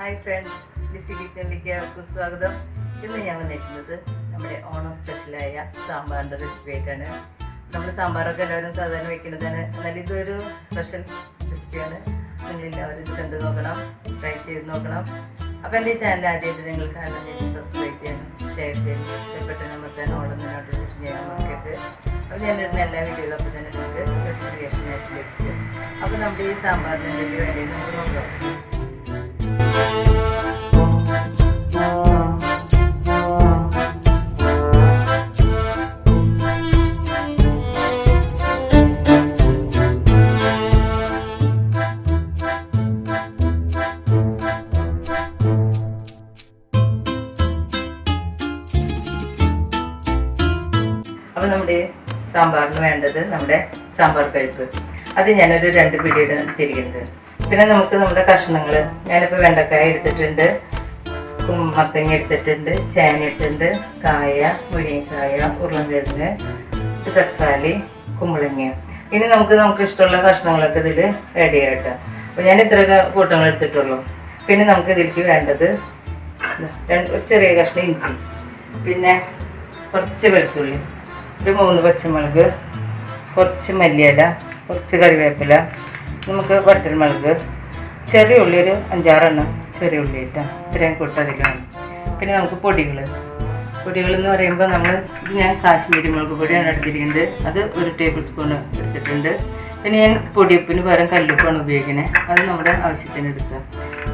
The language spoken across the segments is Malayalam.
ഹായ് ഫ്രണ്ട്സ് ലിസി കിച്ചണിലേക്ക് അവർക്ക് സ്വാഗതം. ഇന്ന് ഞാൻ വന്നിരിക്കുന്നത് നമ്മുടെ ഓണം സ്പെഷ്യലായ സാമ്പാറിന്റെ റെസിപ്പി ആയിട്ടാണ്. നമ്മൾ സാമ്പാറൊക്കെ എല്ലാവരും സാധാരണ വെക്കുന്നതാണ്. എന്നാൽ ഇതൊരു സ്പെഷ്യൽ റെസിപ്പിയാണ് നിങ്ങൾ എല്ലാവരും ഇത് കണ്ടു നോക്കണം ട്രൈ ചെയ്ത് നോക്കണം. അപ്പോൾ എന്റെ ചാനൽ ആദ്യമായിട്ട് നിങ്ങൾ കാണുന്നതിന് സബ്സ്ക്രൈബ് ചെയ്യണം ഷെയർ ചെയ്യണം. ഇഷ്ടപ്പെട്ട നമ്പർ ഓണം നോട്ടിഫിക്കേഷൻ ചെയ്യാൻ നോക്കിയിട്ട്. അപ്പോൾ ഞാൻ ഇടുന്ന എല്ലാ വീഡിയോകളും അപ്പോൾ തന്നെ നിങ്ങൾക്ക് ലഭിക്കും. അപ്പോൾ നമ്മുടെ ഈ സാമ്പാറിന് വേണ്ടി നമുക്ക് നോക്കാം. അപ്പോൾ നമ്മുടെ സാമ്പാറിന് വേണ്ടത് നമ്മുടെ സാമ്പാർ പരിപ്പ്. അത് ഞാനൊരു രണ്ട് പിടിയുടെ തിരിക്കുന്നത് പിന്നെ നമുക്ക് നമ്മുടെ കഷ്ണങ്ങൾ ഞാനിപ്പോൾ വെണ്ടക്കായ എടുത്തിട്ടുണ്ട്. മത്തങ്ങ എടുത്തിട്ടുണ്ട്. ചേന എടുത്തിട്ടുണ്ട് കായ മുരിങ്ങക്കായ ഉരുളൻകിഴങ്ങ് തക്കാളി കുമ്പളങ്ങ. ഇനി നമുക്ക് നമുക്ക് ഇഷ്ടമുള്ള കഷ്ണങ്ങളൊക്കെ ഇതിൽ ആഡ് ചെയ്യാം കേട്ടോ. അപ്പോൾ ഞാൻ ഇത്ര കൂട്ടങ്ങൾ എടുത്തിട്ടുള്ളൂ. പിന്നെ നമുക്ക് ഇതിലേക്ക് വേണ്ടത് ഒരു ചെറിയ കഷ്ണം ഇഞ്ചി. പിന്നെ കുറച്ച് വെളുത്തുള്ളി. ഒരു മൂന്ന് പച്ചമുളക് കുറച്ച് മല്ലിയില കുറച്ച് കറിവേപ്പില നമുക്ക് വറ്റൽമുളക് ചെറിയ ഉള്ളി ഒരു അഞ്ചാറെണ്ണം ചെറിയ ഉള്ളി ഇട്ടാൽ ഇത്രയും കൂട്ടധികമാണ് പിന്നെ നമുക്ക് പൊടികൾ. പൊടികൾ എന്ന് പറയുമ്പോൾ നമ്മൾ ഞാൻ കാശ്മീരി മുളക് പൊടിയാണ് എടുത്തിരിക്കുന്നത്. അത് ഒരു ടേബിൾ സ്പൂൺ എടുത്തിട്ടുണ്ട്. പിന്നെ ഞാൻ പൊടിയപ്പിന് പകരം കല്ലുപ്പാണ് ഉപയോഗിക്കുന്നത് അത് നമ്മുടെ ആവശ്യത്തിന് എടുക്കുക.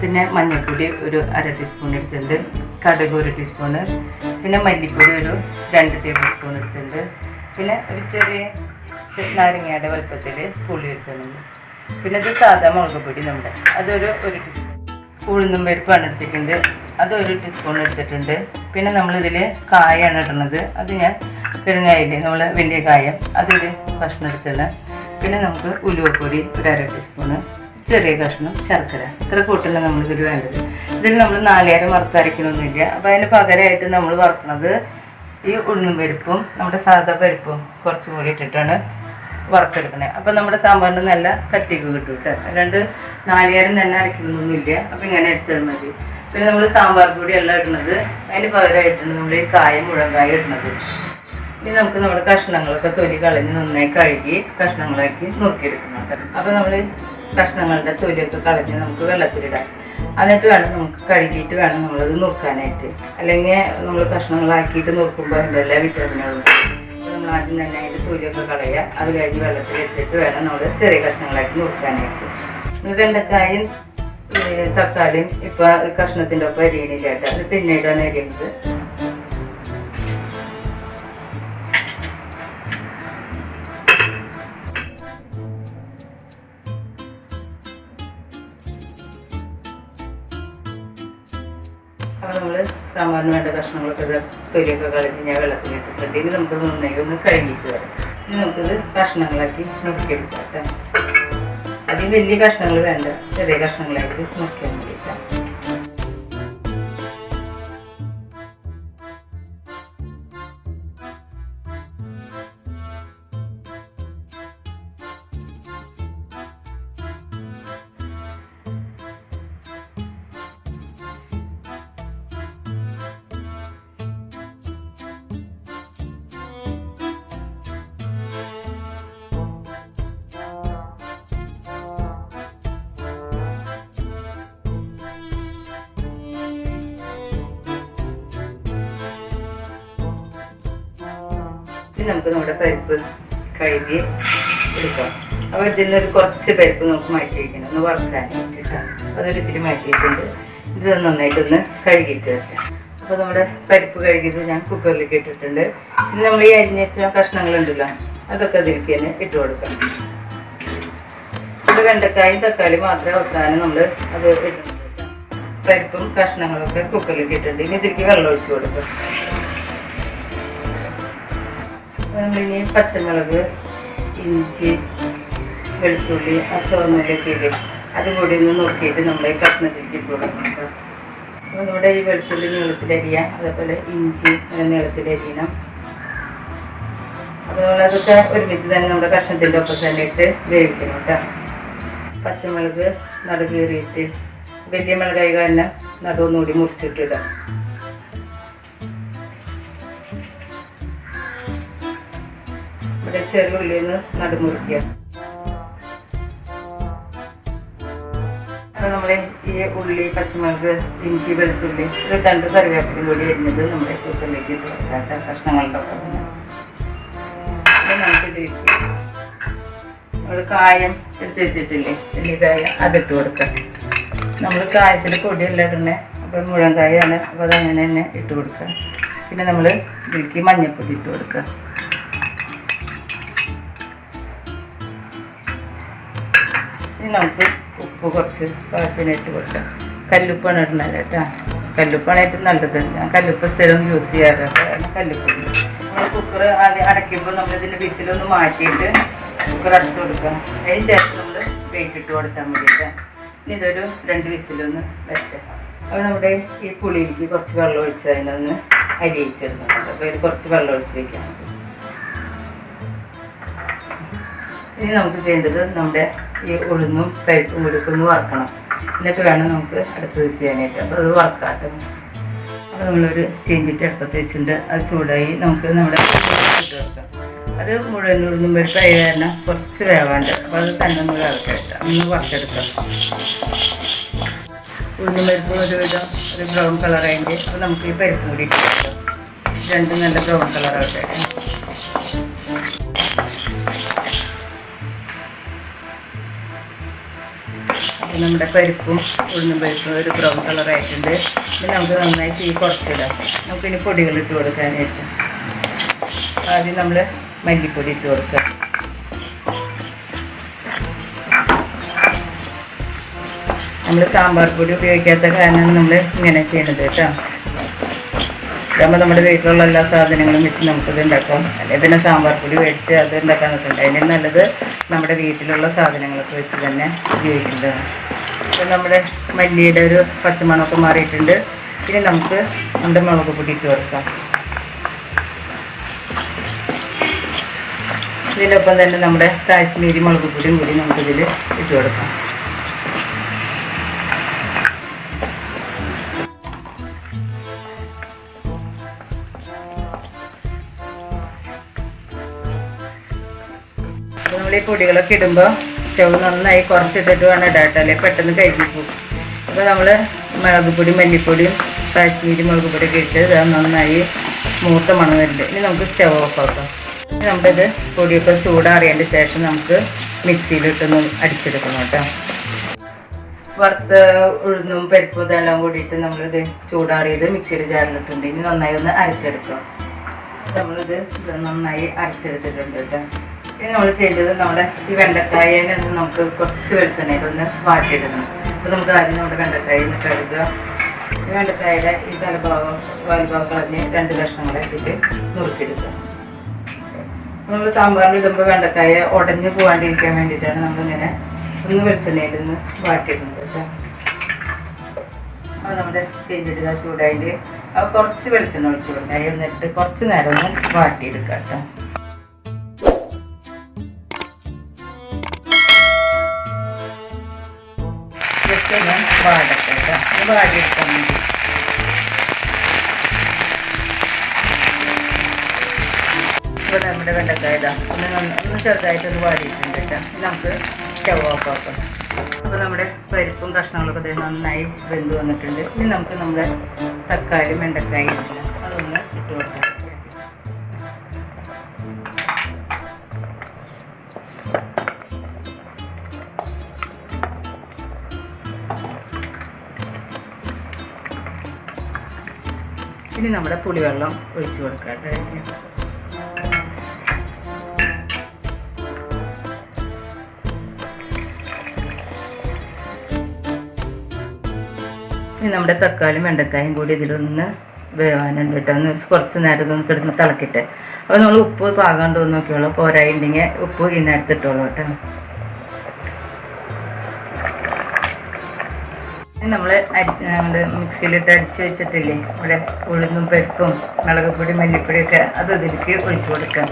പിന്നെ മഞ്ഞൾപ്പൊടി ഒരു അര ടീസ്പൂൺ എടുത്തിട്ടുണ്ട്. കടുക് ഒരു ടീസ്പൂൺ പിന്നെ മല്ലിപ്പൊടി ഒരു രണ്ട് ടേബിൾ സ്പൂൺ എടുത്തിട്ടുണ്ട്. പിന്നെ ഒരു ചെറിയ നാരങ്ങയുടെ വലുപ്പത്തിൽ പുളി എടുത്തിട്ടുണ്ട്. പിന്നെ ഇത് സാധാ മുളക് പൊടി നമ്മുടെ. അതൊരു ഒരു ടീസ്പൂൺ ഉഴുന്നും പരിപ്പാണ് എടുത്തിട്ടുണ്ട് അത് ഒരു ടീസ്പൂൺ എടുത്തിട്ടുണ്ട്. പിന്നെ നമ്മളിതിൽ കായാണ് ഇടുന്നത് അത് ഞാൻ പെരുങ്ങായില്ലേ നമ്മൾ വലിയ കായ. അതൊരു കഷ്ണം എടുത്തിടണം പിന്നെ നമുക്ക് ഉലുവപ്പൊടി ഒരു അര ടീസ്പൂൺ ചെറിയ കഷ്ണം ശർക്കര. ഇത്ര കൂട്ടല്ല നമ്മളിതിൽ വേണ്ടത്. ഇതിൽ നമ്മൾ നാളികേരം വറുത്തരയ്ക്കണമൊന്നുമില്ല അപ്പോൾ അതിന് പകരമായിട്ട് നമ്മൾ വറുക്കണത് ഈ ഉഴുന്നും പരിപ്പും നമ്മുടെ സാധാ പരിപ്പും കുറച്ചും കൂടി ഇട്ടിട്ടാണ് വറുത്തെടുക്കണേ. അപ്പം നമ്മുടെ സാമ്പാറിന് നല്ല കട്ടിക്ക് കിട്ടും കേട്ടോ. അല്ലാണ്ട് നാളികേരം തന്നെ അരയ്ക്കുന്നൊന്നുമില്ല. അപ്പം ഇങ്ങനെ അരച്ചാൽ മതി. പിന്നെ നമ്മൾ സാമ്പാർ കൂടി എല്ലാം ഇടുന്നത് അതിന് പകരമായിട്ടാണ് നമ്മൾ ഈ കായം മുഴങ്കായ ഇടുന്നത്. ഇനി നമുക്ക് നമ്മുടെ കഷ്ണങ്ങളൊക്കെ തൊലി കളഞ്ഞ് നന്നായി കഴുകി കഷ്ണങ്ങളാക്കി നുറുക്കിയെടുക്കണം കേട്ടോ. അപ്പം നമ്മൾ കഷ്ണങ്ങളുടെ തൊലിയൊക്കെ കളഞ്ഞ് നമുക്ക് വെള്ളത്തിലിടാം എന്നിട്ട് വേണം നമുക്ക് കഴുകിയിട്ട് വേണം നമ്മളത് നുറുക്കാനായിട്ട്. അല്ലെങ്കിൽ നമ്മൾ കഷ്ണങ്ങളാക്കിയിട്ട് നുറുക്കുമ്പോൾ അതിന്റെ എല്ലാ വിറ്റാമിനുകളും അപ്പോൾ നമ്മൾ ആദ്യം തന്നെ അതിന്റെ തൊലിയൊക്കെ കളയുക. അത് കഴിഞ്ഞ് വെള്ളത്തിൽ ഇട്ടിട്ട് വേണം നമ്മൾ ചെറിയ കഷ്ണങ്ങളാക്കി നുറുക്കാനായിട്ട് വെണ്ടക്കായും തക്കാളിയും ഇപ്പം കഷ്ണത്തിന്റെ ഒപ്പം അരിയണില്ലായിട്ട് അത് പിന്നീടാണ് അരിയുന്നത്. അപ്പോൾ നമ്മൾ സാമ്പാറിന് വേണ്ട കഷ്ണങ്ങളൊക്കെ തൊലിയൊക്കെ കളഞ്ഞ് ഞാൻ വെള്ളത്തിലിട്ടിട്ടുണ്ട് ഇനി നമുക്ക് നന്നായി ഒന്ന് കഴുകിയിട്ട് വരാം. ഇനി നമുക്കിത് കഷ്ണങ്ങളാക്കി നുറുക്കിയെടുക്കാം കേട്ടോ. അതിൽ വലിയ കഷ്ണങ്ങൾ വേണ്ട ചെറിയ കഷ്ണങ്ങളായിട്ട് നുറുക്കിയാൽ നമുക്ക് നമ്മുടെ പരിപ്പ് കഴുകി എടുക്കാം. അപ്പോൾ ഇതിൽ നിന്നൊരു കുറച്ച് പരിപ്പ് നമുക്ക് മാറ്റി വയ്ക്കണം ഒന്ന് വറുക്കാനായിട്ട് അതൊരു ഇത്തിരി മാറ്റിയിട്ടുണ്ട്. ഇത് നന്നായിട്ട് ഒന്ന് കഴുകിയിട്ട് വെക്കാം അപ്പോൾ നമ്മുടെ പരിപ്പ് കഴുകിയത് ഞാൻ കുക്കറിലേക്ക് ഇട്ടിട്ടുണ്ട്. ഇനി നമ്മൾ ഈ അരിഞ്ഞച്ച കഷ്ണങ്ങളുണ്ടല്ലോ അതൊക്കെ അതിലേക്ക് തന്നെ ഇട്ട് കൊടുക്കാം. ഇത് വെണ്ടക്കായും തക്കാളി മാത്രമേ അവസാനം നമ്മൾ അത് ഇട്ടിട്ടുണ്ട് കേട്ടോ. പരിപ്പും കഷ്ണങ്ങളൊക്കെ കുക്കറിലേക്ക് ഇട്ടിട്ടുണ്ട്. ഇനി ഇതിലേക്ക് വെള്ളം ഒഴിച്ച് കൊടുക്കാം. നമ്മളിനി പച്ചമുളക് ഇഞ്ചി വെളുത്തുള്ളി ആ ചുവന്നുള്ളിയൊക്കെ അതുകൂടി അതും കൂടി ഒന്ന് നോക്കിയിട്ട് നമ്മൾ ഈ കഷ്ണത്തിലേക്ക് കൊടുക്കണം അതുകൂടെ ഈ വെളുത്തുള്ളി നീളത്തിലരിയാം അതേപോലെ ഇഞ്ചി നീളത്തിലരിയണം അതുപോലെ അതൊക്കെ ഒരുമിച്ച് തന്നെ നമ്മുടെ കഷ്ണത്തിന്റെ ഒപ്പം തന്നെ ഇട്ട് വേവിക്കണം കേട്ടോ. പച്ചമുളക് നടുകീറിയിട്ട് വലിയ മുളകായി കാരണം നടുവൊന്നുകൂടി മുറിച്ചിട്ടിടാം ഇവിടെ ചെറുള്ളിൽ നിന്ന് നടുമുറിക്കുക അപ്പോൾ നമ്മൾ ഈ ഉള്ളി പച്ചമുളക് ഇഞ്ചി വെളുത്തുള്ളി ഇത് രണ്ട് കറിവേപ്പിലും കൂടി അരിഞ്ഞത് നമ്മുടെ കുക്കറിലേക്ക് ചേർക്കാത്ത കഷ്ണങ്ങളുടെ ഒപ്പം കായം എടുത്ത് വെച്ചിട്ടില്ലേ? വലിയ കായം അതിട്ട് കൊടുക്കാം. നമ്മൾ കായത്തിൽ പൊടിയല്ല ഇടണേ? അപ്പോൾ മുഴങ്കായാണ് അപ്പൊ അപ്പോൾ അതങ്ങനെ തന്നെ ഇട്ട് കൊടുക്കാം. പിന്നെ നമ്മൾ ഇതിലേക്ക് മഞ്ഞപ്പൊടി ഇട്ട് കൊടുക്കുക ഇനി നമുക്ക് ഉപ്പ് കുറച്ച് പാകത്തിന് ഇട്ട് കൊടുക്കാം. കല്ലുപ്പാണ് ഇടുന്നത് കേട്ടോ. കല്ലുപ്പാണ് ഏറ്റവും നല്ലത്. ഞാൻ കല്ലുപ്പ് സ്ഥിരം യൂസ് ചെയ്യാറുണ്ട് കാരണം കല്ലുപ്പ്. നമ്മൾ കുക്കർ ആദ്യം അടയ്ക്കുമ്പോൾ നമ്മൾ ഇതിന്റെ വിസിലൊന്ന് മാറ്റിയിട്ട് കുക്കർ അടച്ചു കൊടുക്കാം. അതിന് ശേഷം നമ്മൾ വെയിറ്റ് ഇട്ട് കൊടുത്താൽ മതി കേട്ടോ. ഇനി ഇതൊരു രണ്ട് വിസിലൊന്ന് വെക്കാം അപ്പോൾ നമ്മുടെ ഈ പുളിയിലേക്ക് കുറച്ച് വെള്ളം ഒഴിച്ച് അതിനൊന്ന് അരിയിച്ചെടുക്കുന്നുണ്ട്. അപ്പോൾ ഇത് കുറച്ച് വെള്ളം ഒഴിച്ച് വയ്ക്കാൻ ഇനി നമുക്ക് ചെയ്യേണ്ടത് നമ്മുടെ ഈ ഉഴുന്നും പരിപ്പും ഒന്ന് വറക്കണം. എന്നിട്ട് വേണം നമുക്ക് അടുത്ത ദിവസം ചെയ്യാനായിട്ട്. അപ്പോൾ അത് വറക്കാത്ത അപ്പോൾ നമ്മളൊരു ചീഞ്ചിട്ട് അടുപ്പത്ത് വെച്ചിട്ടുണ്ട്. അത് ചൂടായി നമുക്ക് നമ്മുടെ അത് മുഴുവൻ ഉഴുന്നും പരിപ്പായി കാരണം കുറച്ച് വേവാണ്ട്. അപ്പോൾ അത് തന്നെ നമ്മൾ വേവട്ടെടുക്കാം ഒന്ന് വറുത്തെടുക്കാം ഉഴുന്നും പരിപ്പ് ഒരു വിധം ഒരു ബ്രൗൺ കളറായിട്ട് അപ്പോൾ നമുക്ക് ഈ പരിപ്പ് കൂടി രണ്ടും നല്ല ബ്രൗൺ കളറാവട്ടെ നമ്മുടെ പരിപ്പും ഉഴുന്നും പരിപ്പും ഒരു ബ്രൗൺ കളറായിട്ടുണ്ട് ഇനി നമുക്ക് നന്നായിട്ട് ഈ കുറച്ചിടാം. നമുക്കിനി പൊടികൾ ഇട്ട് കൊടുക്കാനായിട്ട്. ആദ്യം നമ്മൾ മല്ലിപ്പൊടി ഇട്ട് കൊടുക്കുക. നമ്മൾ സാമ്പാർ പൊടി ഉപയോഗിക്കാത്ത കാരണം നമ്മൾ ഇങ്ങനെ ചെയ്യുന്നത് കേട്ടോ. ഇതാകുമ്പോൾ നമ്മുടെ വീട്ടിലുള്ള എല്ലാ സാധനങ്ങളും വെച്ച് നമുക്കത് ഉണ്ടാക്കാം. അല്ലെങ്കിൽ പിന്നെ സാമ്പാർ പൊടി മേടിച്ച് അത് ഉണ്ടാക്കാൻ നോക്കുന്നുണ്ട് അതിന് നല്ലത് നമ്മുടെ വീട്ടിലുള്ള സാധനങ്ങളൊക്കെ വെച്ച് തന്നെ ഉപയോഗിക്കുന്നതാണ് അപ്പോൾ നമ്മുടെ മല്ലിയുടെ ഒരു പച്ചമണമൊക്കെ മാറിയിട്ടുണ്ട്. ഇനി നമുക്ക് നമ്മുടെ മുളക് പൊടി ഇട്ട് കൊടുക്കാം ഇതിനൊപ്പം തന്നെ നമ്മുടെ കാശ്മീരി മുളക് പൊടിയും കൂടി നമുക്കിതിൽ ഇട്ട് കൊടുക്കാം. നമ്മൾ ഈ പൊടികളൊക്കെ ഇടുമ്പോൾ സ്റ്റവ് നന്നായി കുറച്ചിട്ടിട്ട് വേണം ഇടാം കേട്ടോ അല്ലെങ്കിൽ പെട്ടെന്ന് കഴുകി പോകും. അപ്പോൾ നമ്മൾ മുളക് പൊടി മല്ലിപ്പൊടിയും കാശ്മീരി മുളക് പൊടിയൊക്കെ ഇട്ട് നന്നായി മൂത്ത മണം വരുന്നുണ്ട്. ഇനി നമുക്ക് സ്റ്റവ് ഓഫ് ആക്കാം. ഇനി ഇത് പൊടിയൊക്കെ ചൂടാറിയതിന്റെ ശേഷം നമുക്ക് മിക്സിയിലിട്ടൊന്ന് അടിച്ചെടുക്കണം കേട്ടോ. വറുത്ത ഉഴുന്നും പരിപ്പും ഇതെല്ലാം കൂടിയിട്ട് നമ്മളിത് ചൂടാറിയത് മിക്സിയുടെ ജാറിലിട്ടുണ്ട് ഇനി നന്നായി ഒന്ന് അരച്ചെടുക്കാം. നമ്മളിത് നന്നായി അരച്ചെടുത്തിട്ടുണ്ട് കേട്ടോ. ഇനി നമ്മൾ ചെയ്യേണ്ടത് നമ്മുടെ ഈ വെണ്ടക്കായനെ നമുക്ക് കുറച്ച് വെളിച്ചെണ്ണയിൽ ഒന്ന് വാട്ടിയിടണം അപ്പോൾ നമുക്ക് ആദ്യം നമ്മുടെ വെണ്ടക്കായ ഒന്ന് കഴുകുക. വെണ്ടക്കായയുടെ ഈ തലഭാഗം വാൽഭാഗം കളഞ്ഞ് രണ്ട് കഷ്ണങ്ങളാക്കിയിട്ട് നുറുക്കിയെടുക്കുക. നമ്മൾ സാമ്പാറിൽ ഇടുമ്പോൾ വെണ്ടക്കായ ഉടഞ്ഞു പോകാണ്ടിരിക്കാൻ വേണ്ടിയിട്ടാണ് നമ്മളിങ്ങനെ ഒന്ന് വെളിച്ചെണ്ണയിൽ നിന്ന് വാട്ടിയിടുന്നത് കേട്ടോ. അപ്പോൾ നമ്മുടെ ചെയ്തിടുക ചൂടായിട്ട് കുറച്ച് വെളിച്ചെണ്ണ ഒഴിച്ചു കൊടുക്കാം എന്നിട്ട് കുറച്ച് നേരം ഒന്ന് വാട്ടിയെടുക്കാം കേട്ടോ. വാടിയെടുക്കാൻ മതി ഇവിടെ നമ്മുടെ വെണ്ടക്കായ ഇതാ ഒന്ന് ഒന്ന് ചെറുതായിട്ടൊന്ന് വാടിയിട്ടുണ്ട് കേട്ടോ നമുക്ക് സ്റ്റൗ ഓഫ് ആക്കാം അപ്പോൾ നമ്മുടെ പരിപ്പും കഷ്ണങ്ങളൊക്കെ ദേ നന്നായി വെന്ത് വന്നിട്ടുണ്ട് ഇനി നമുക്ക് നമ്മുടെ തക്കാളി വെണ്ടക്കായി അതൊന്ന് ഇട്ട് കൊടുക്കാം. ഇനി നമ്മുടെ പുളിവെള്ളം ഒഴിച്ചു കൊടുക്കാം ഇനി നമ്മുടെ തക്കാളിയും വെണ്ടക്കായും കൂടി ഇതിലൊന്ന് വേവാനുണ്ട് കേട്ടോ. ഒന്ന് കുറച്ച് നേരം ഒന്ന് കിടന്ന് തിളക്കിട്ട്. അപ്പോൾ നമ്മൾ ഉപ്പ് പാകാണ്ട് നോക്കിയോളൂ പോരായിട്ടുണ്ടെങ്കിൽ ഉപ്പ് ഇതിനകത്ത് ഇട്ടോളൂ കേട്ടോ. നമ്മൾ മിക്സിയിലിട്ട് അടിച്ച് വെച്ചിട്ടില്ലേ? ഇവിടെ ഉഴുന്നും പരിപ്പും മുളക് പൊടി മല്ലിപ്പൊടിയൊക്കെ അത് ഇതിലേക്ക് ഒഴിച്ചു കൊടുക്കാം.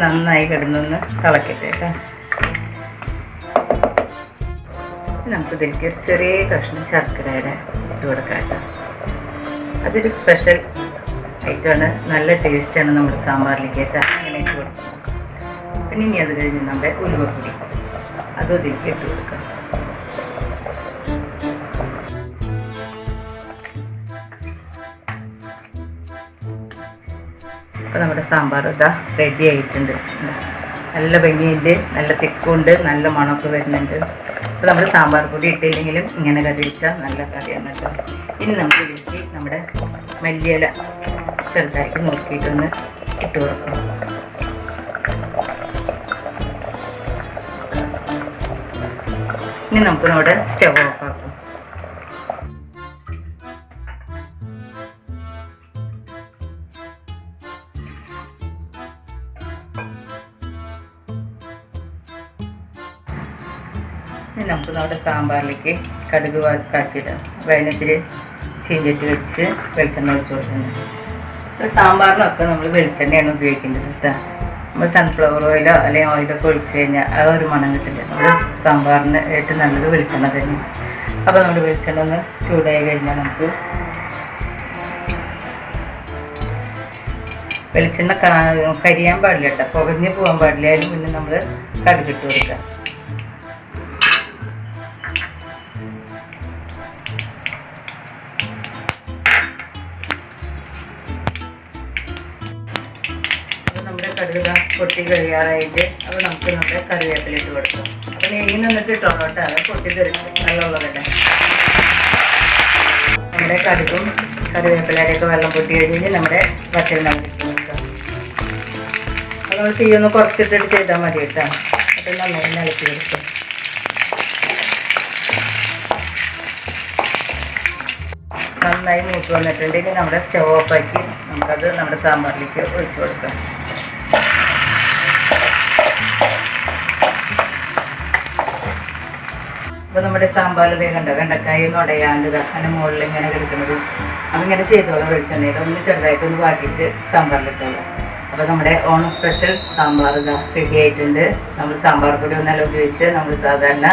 നന്നായി കിടന്നൊന്ന് തിളക്കട്ടെ കേട്ടോ. നമുക്ക് ഇതിലേക്ക് ഒരു ചെറിയ കഷ്ണം ശർക്കരയുടെ ഇട്ട് കൊടുക്കാം കേട്ടോ. അതൊരു സ്പെഷ്യൽ ഐറ്റമാണ് നല്ല ടേസ്റ്റാണ് നമ്മുടെ സാമ്പാറിലേക്ക് കേട്ടോ. അങ്ങനെ ഇട്ട് കൊടുക്കുന്നത് പിന്നെ ഇനി അത് കഴിഞ്ഞ് നമ്മുടെ ഉലുവപ്പൊടി. അതും ഒതുക്കിയിട്ട് ഇട്ട് കൊടുക്കാം. അപ്പോൾ നമ്മുടെ സാമ്പാർ ഇതാ റെഡി ആയിട്ടുണ്ട്. നല്ല ഭംഗിയുണ്ട് നല്ല തിക്കുണ്ട് നല്ല മണമൊക്കെ വരുന്നുണ്ട്. അപ്പോൾ നമ്മൾ സാമ്പാർ പൊടി ഇട്ടില്ലെങ്കിലും ഇങ്ങനെ കറി വെച്ചാൽ നല്ല കറിയാണ് കേട്ടോ. ഇനി നമുക്ക് ഇതിലേക്ക് നമ്മുടെ മല്ലിയില ചെറുതാക്കി നോക്കിയിട്ടൊന്ന് ഇട്ട് കൊടുക്കണം ഇനി നമുക്ക് നമ്മുടെ സ്റ്റവ് ഓഫ് ആക്കാം. നമുക്ക് നമ്മുടെ സാമ്പാറിലേക്ക് കടുക് കാച്ചിടാം. വേനത്തിൽ ചീഞ്ചട്ടി വെച്ച് വെളിച്ചെണ്ണ വെച്ച് കൊടുക്കുന്നത്. സാമ്പാറിനൊക്കെ നമ്മൾ വെളിച്ചെണ്ണയാണ് ഉപയോഗിക്കേണ്ടത് കേട്ടോ. നമ്മൾ സൺഫ്ലവർ ഓയിലോ അല്ലെങ്കിൽ ഓയിലൊക്കെ ഒഴിച്ച് കഴിഞ്ഞാൽ ആ ഒരു മണം കിട്ടില്ല. നമ്മൾ സാമ്പാറിന് ഏറ്റവും നല്ലത് വെളിച്ചെണ്ണ തന്നെ അപ്പോൾ നമ്മൾ വെളിച്ചെണ്ണ ഒന്ന് ചൂടായി കഴിഞ്ഞാൽ നമുക്ക് വെളിച്ചെണ്ണ കരിയാൻ പാടില്ല കേട്ടോ. പുകഞ്ഞ് പോകാൻ പാടില്ല. അതിന് മുന്നേ നമ്മൾ കടുകിട്ട് കൊടുക്കുക. കഴിയാറായിട്ട് അപ്പോൾ നമുക്ക് നമ്മുടെ കറിവേപ്പില ഇട്ട് കൊടുക്കാം. അപ്പോൾ നെയ്യിൽ നിന്നിട്ട് ഇട്ടോളൂ പൊട്ടിത്തെറിച്ച് നല്ലുള്ളതല്ലേ? നമ്മുടെ കടുകും കറിവേപ്പിലയുടെയൊക്കെ വെള്ളം പൊട്ടി കഴിഞ്ഞ് നമ്മുടെ വറ്റൽ നമുക്ക് നോക്കാം നമ്മൾ തീയൊന്ന് കുറച്ചിട്ടിട്ട് ചെയ്താൽ മതി കേട്ടോ. അപ്പൊ നന്നായി നിലക്കി കൊടുക്കും നന്നായി മൂത്ത് വന്നിട്ടുണ്ട്. ഇനി നമ്മുടെ സ്റ്റവ് ഓഫാക്കി നമുക്കത് നമ്മുടെ സാമ്പാറിലേക്ക് ഒഴിച്ചു കൊടുക്കാം. അപ്പോൾ നമ്മുടെ സാമ്പാറിൽ കണ്ട? വെണ്ടക്കായ ഉടയാണ്ട് അങ്ങനെ മുകളിൽ ഇങ്ങനെ കിടക്കുന്നത്. അതിങ്ങനെ ചെയ്തോളാം വെളിച്ചെണ്ണയിൽ. ഒന്ന് ചെറുതായിട്ട് ഒന്ന് വാട്ടിയിട്ട് സാമ്പാറിലിട്ടോളാം അപ്പോൾ നമ്മുടെ ഓണം സ്പെഷ്യൽ സാമ്പാർ റെഡി ആയിട്ടുണ്ട്. നമ്മൾ സാമ്പാർ പൊടി ഒന്നെല്ലാം ഉപയോഗിച്ച് നമ്മൾ സാധാരണ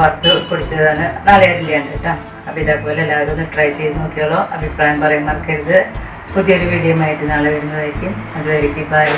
വറുത്ത് പൊടിച്ചതാണ്. നാളെയാരില്ലാണ്ട് കേട്ടോ. അപ്പോൾ ഇതേപോലെ എല്ലാവരും ഒന്ന് ട്രൈ ചെയ്ത് നോക്കിയോളൂ. അഭിപ്രായം പറയാൻ മറക്കരുത്. പുതിയൊരു വീഡിയോ ആയിട്ട് നാളെ വരുന്നതായിരിക്കും. അതുവരെയ്ക്ക് ബൈ